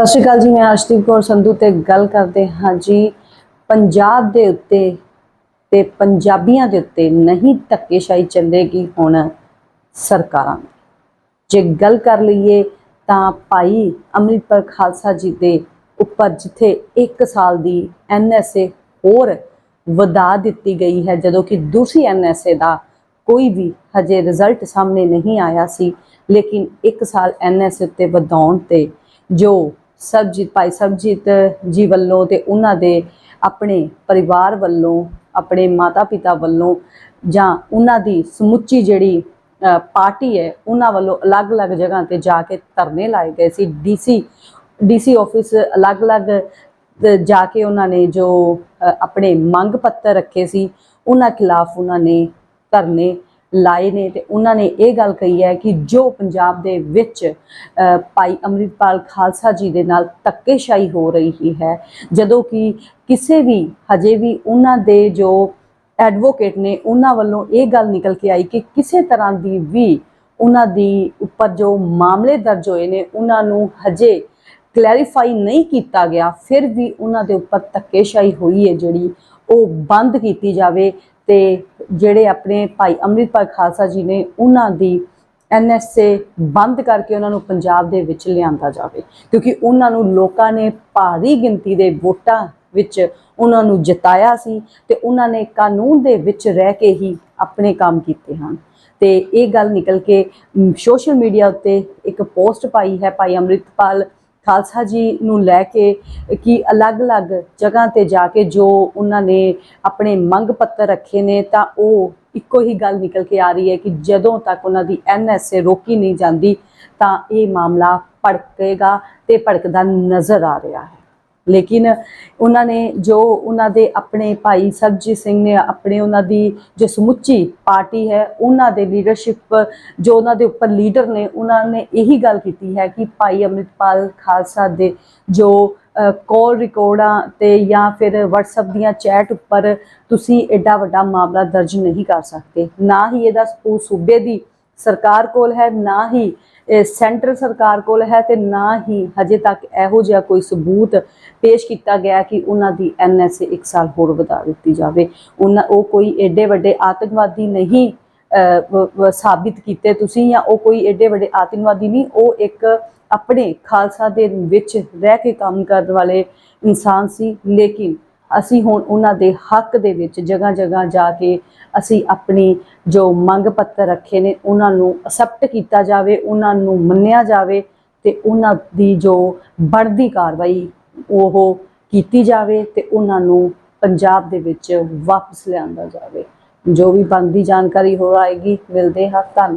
ਸਤਿ ਸ਼੍ਰੀ ਅਕਾਲ ਜੀ, ਮੈਂ ਅਰਸ਼ਦੀਪ ਕੌਰ ਸੰਧੂ ਤੇ ਗੱਲ ਕਰਦੇ ਹਾਂ ਜੀ। ਪੰਜਾਬ ਦੇ ਉੱਤੇ ਤੇ ਪੰਜਾਬੀਆਂ ਦੇ ਉੱਤੇ ਨਹੀਂ ਧੱਕੇਸ਼ਾਹੀ ਚੱਲੇਗੀ ਹੁਣ ਸਰਕਾਰਾਂ ਜੇ ਗੱਲ ਕਰ ਲਈਏ ਤਾਂ ਭਾਈ ਅੰਮ੍ਰਿਤਪਾਲ ਖਾਲਸਾ ਜੀ ਦੇ ਉੱਪਰ ਜਿੱਥੇ 1 ਸਾਲ ਦੀ ਐਨਐਸਏ ਹੋਰ ਵਧਾ ਦਿੱਤੀ ਗਈ ਹੈ, ਜਦੋਂ ਕਿ ਦੂਸਰੀ ਐਨਐਸਏ ਦਾ ਕੋਈ ਵੀ ਹਜੇ ਰਿਜ਼ਲਟ ਸਾਹਮਣੇ ਨਹੀਂ ਆਇਆ ਸੀ, ਲੇਕਿਨ 1 ਸਾਲ ਐਨਐਸਏ ਉੱਤੇ ਵਧਾਉਣ ਤੇ ਜੋ ਸਰਬਜੀਤ, ਭਾਈ ਸਰਬਜੀਤ ਜੀ ਵੱਲੋਂ ਤੇ ਉਹਨਾਂ ਦੇ ਆਪਣੇ ਪਰਿਵਾਰ ਵੱਲੋਂ, ਆਪਣੇ ਮਾਤਾ ਪਿਤਾ ਵੱਲੋਂ ਜਾਂ ਉਹਨਾਂ ਦੀ ਸਮੁੱਚੀ ਜਿਹੜੀ ਪਾਰਟੀ ਹੈ, ਉਹਨਾਂ ਵੱਲੋਂ ਅਲੱਗ-ਅਲੱਗ ਜਗ੍ਹਾ ਤੇ ਜਾ ਕੇ ਧਰਨੇ ਲਾਏ ਗਏ ਸੀ। ਡੀਸੀ ਡੀਸੀ ਆਫਿਸ ਅਲੱਗ-ਅਲੱਗ ਜਾ ਕੇ ਉਹਨਾਂ ਨੇ ਜੋ ਆਪਣੇ ਮੰਗ ਪੱਤਰ ਰੱਖੇ ਸੀ, ਉਹਨਾਂ ਖਿਲਾਫ ਉਹਨਾਂ ਨੇ ਧਰਨੇ ਲਾਏ ਨੇ ਤੇ ਉਹਨਾਂ ਨੇ ਇਹ ਗੱਲ ਕਹੀ ਹੈ ਕਿ ਜੋ ਪੰਜਾਬ ਦੇ ਵਿੱਚ ਭਾਈ ਅੰਮ੍ਰਿਤਪਾਲ ਖਾਲਸਾ ਜੀ ਦੇ ਨਾਲ ਧੱਕੇਸ਼ਾਹੀ ਹੋ ਰਹੀ ਹੈ, ਜਦੋਂ ਕਿ ਕਿਸੇ ਵੀ, ਹਜੇ ਵੀ ਉਹਨਾਂ ਦੇ ਜੋ ਐਡਵੋਕੇਟ ਨੇ ਉਹਨਾਂ ਵੱਲੋਂ ਇਹ ਗੱਲ ਨਿਕਲ ਕੇ ਆਈ ਕਿ ਕਿਸੇ ਤਰ੍ਹਾਂ ਦੀ ਵੀ ਉਹਨਾਂ ਦੀ ਉੱਪਰ ਜੋ ਮਾਮਲੇ ਦਰਜ ਹੋਏ ਨੇ, ਉਹਨਾਂ ਨੂੰ ਹਜੇ ਕਲੈਰੀਫਾਈ ਨਹੀਂ ਕੀਤਾ ਗਿਆ, ਫਿਰ ਵੀ ਉਹਨਾਂ ਦੇ ਉੱਪਰ ਧੱਕੇਸ਼ਾਹੀ ਹੋਈ ਹੈ ਜਿਹੜੀ ਉਹ ਬੰਦ ਕੀਤੀ ਜਾਵੇ। ਤੇ ਜਿਹੜੇ ਆਪਣੇ ਭਾਈ ਅੰਮ੍ਰਿਤਪਾਲ ਖਾਲਸਾ ਜੀ ਨੇ ਉਹਨਾਂ ਦੀ ਐਨਐਸਏ ਬੰਦ ਕਰਕੇ ਉਹਨਾਂ ਨੂੰ ਪੰਜਾਬ ਦੇ ਵਿੱਚ ਲਿਆਂਦਾ ਜਾਵੇ, ਕਿਉਂਕਿ ਉਹਨਾਂ ਨੂੰ ਲੋਕਾਂ ਨੇ ਭਾਰੀ ਗਿਣਤੀ ਦੇ ਵੋਟਾਂ ਵਿੱਚ ਉਹਨਾਂ ਨੂੰ ਜਿਤਾਇਆ ਸੀ ਤੇ ਉਹਨਾਂ ਨੇ ਕਾਨੂੰਨ ਦੇ ਵਿੱਚ ਰਹਿ ਕੇ ਹੀ ਆਪਣੇ ਕੰਮ ਕੀਤੇ ਹਨ। ਤੇ ਇਹ ਗੱਲ ਨਿਕਲ ਕੇ ਸੋਸ਼ਲ ਮੀਡੀਆ ਉੱਤੇ ਇੱਕ ਪੋਸਟ ਪਾਈ ਹੈ ਭਾਈ ਅੰਮ੍ਰਿਤਪਾਲ ਖਾਲਸਾ ਜੀ ਨੂੰ ਲੈ ਕੇ ਕਿ ਅਲੱਗ-ਅਲੱਗ ਜਗ੍ਹਾ ਤੇ ਜਾ ਕੇ ਜੋ ਉਹਨਾਂ ਨੇ ਆਪਣੇ ਮੰਗ ਪੱਤਰ ਰੱਖੇ ਨੇ, ਤਾਂ ਉਹ ਇੱਕੋ ਹੀ ਗੱਲ ਨਿਕਲ ਕੇ ਆ ਰਹੀ ਹੈ ਕਿ ਜਦੋਂ ਤੱਕ ਉਹਨਾਂ ਦੀ ਐਨਐਸਏ ਰੋਕੀ ਨਹੀਂ ਜਾਂਦੀ, ਤਾਂ ਇਹ ਮਾਮਲਾ ਭੜਕੇਗਾ ਤੇ ਭੜਕਦਾ ਨਜ਼ਰ ਆ ਰਿਹਾ ਹੈ। ਲੇਕਿਨ ਉਹਨਾਂ ਨੇ ਜੋ ਉਹਨਾਂ ਦੇ ਆਪਣੇ ਭਾਈ ਸਰਬਜੀਤ ਸਿੰਘ ਨੇ ਆਪਣੇ ਉਹਨਾਂ ਦੀ ਜੋ ਸਮੁੱਚੀ ਪਾਰਟੀ ਹੈ, ਉਹਨਾਂ ਦੇ ਲੀਡਰਸ਼ਿਪ ਜੋ ਉਹਨਾਂ ਦੇ ਉੱਪਰ ਲੀਡਰ ਨੇ, ਉਹਨਾਂ ਨੇ ਇਹੀ ਗੱਲ ਕੀਤੀ ਹੈ ਕਿ ਭਾਈ ਅੰਮ੍ਰਿਤਪਾਲ ਖਾਲਸਾ ਦੇ ਜੋ ਕਾਲ ਰਿਕਾਰਡਾਂ ਤੇ ਜਾਂ ਫਿਰ WhatsApp ਦੀਆਂ ਚੈਟ ਉੱਪਰ ਤੁਸੀਂ ਐਡਾ ਵੱਡਾ ਮਾਮਲਾ ਦਰਜ ਨਹੀਂ ਕਰ ਸਕਦੇ। ਨਾ ਹੀ ਇਹਦਾ ਸੂ- ਸੂਬੇ ਦੀ ਸਰਕਾਰ ਕੋਲ ਹੈ, ਨਾ ਹੀ ਸੈਂਟਰ ਸਰਕਾਰ ਕੋਲ ਹੈ ਤੇ ਨਾ ਹੀ ਹਜੇ ਤੱਕ ਇਹੋ ਜਿਹਾ ਕੋਈ ਸਬੂਤ ਪੇਸ਼ ਕੀਤਾ ਗਿਆ ਕਿ ਉਹਨਾਂ ਦੀ ਐਨਐਸਏ 1 ਸਾਲ ਹੋਰ ਵਧਾ ਦਿੱਤੀ ਜਾਵੇ। ਉਹਨਾਂ, ਉਹ ਕੋਈ ਐਡੇ ਵੱਡੇ ਆਤੰਕਵਾਦੀ ਨਹੀਂ ਸਾਬਿਤ ਕੀਤੇ ਤੁਸੀਂ ਜਾਂ ਉਹ ਕੋਈ ਐਡੇ ਵੱਡੇ ਆਤੰਕਵਾਦੀ ਨਹੀਂ, ਉਹ ਇੱਕ ਆਪਣੇ ਖਾਲਸਾ ਦੇ ਵਿੱਚ ਰਹਿ ਕੇ ਕੰਮ ਕਰਨ ਵਾਲੇ ਇਨਸਾਨ ਸੀ। ਲੇਕਿਨ ਅਸੀਂ ਹੁਣ ਉਹਨਾਂ ਦੇ ਹੱਕ ਦੇ ਵਿੱਚ ਜਗ੍ਹਾ ਜਗ੍ਹਾ ਜਾ ਕੇ ਅਸੀਂ ਆਪਣੀ ਜੋ ਮੰਗ ਪੱਤਰ ਰੱਖੇ ਨੇ, ਉਹਨਾਂ ਨੂੰ ਅਸੈਪਟ ਕੀਤਾ ਜਾਵੇ, ਉਹਨਾਂ ਨੂੰ ਮੰਨਿਆ ਜਾਵੇ ਤੇ ਉਹਨਾਂ ਦੀ ਜੋ ਬਣਦੀ ਕਾਰਵਾਈ ਉਹ ਕੀਤੀ ਜਾਵੇ ਤੇ ਉਹਨਾਂ ਨੂੰ ਪੰਜਾਬ ਦੇ ਵਿੱਚ ਵਾਪਸ ਲਿਆਂਦਾ ਜਾਵੇ। ਜੋ ਵੀ ਬਣਦੀ ਜਾਣਕਾਰੀ ਹੋ ਆਏਗੀ, ਮਿਲਦੇ ਹਾਂ, ਧੰਨਵਾਦ।